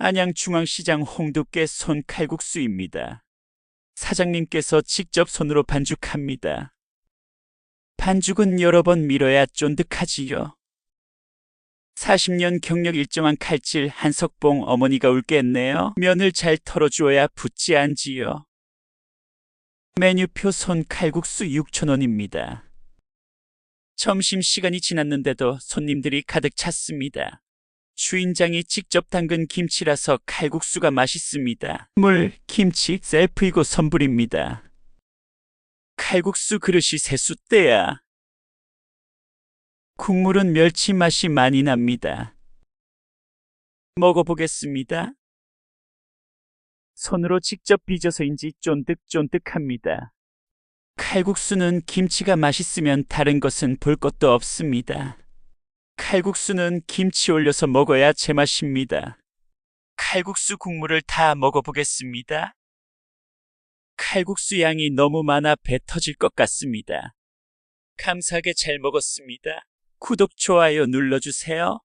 안양중앙시장 홍두깨 손칼국수입니다. 사장님께서 직접 손으로 반죽합니다. 반죽은 여러 번 밀어야 쫀득하지요. 40년 경력 일정한 칼질 한석봉 어머니가 울겠네요. 면을 잘 털어주어야 붙지 않지요. 메뉴표 손칼국수 6,000원입니다. 점심시간이 지났는데도 손님들이 가득 찼습니다. 주인장이 직접 담근 김치라서 칼국수가 맛있습니다. 물, 김치, 셀프이고 선불입니다. 칼국수 그릇이 세숫대야. 국물은 멸치 맛이 많이 납니다. 먹어보겠습니다. 손으로 직접 빚어서인지 쫀득쫀득합니다. 칼국수는 김치가 맛있으면 다른 것은 볼 것도 없습니다. 칼국수는 김치 올려서 먹어야 제맛입니다. 칼국수 국물을 다 먹어보겠습니다. 칼국수 양이 너무 많아 배 터질 것 같습니다. 감사하게 잘 먹었습니다. 구독, 좋아요 눌러주세요.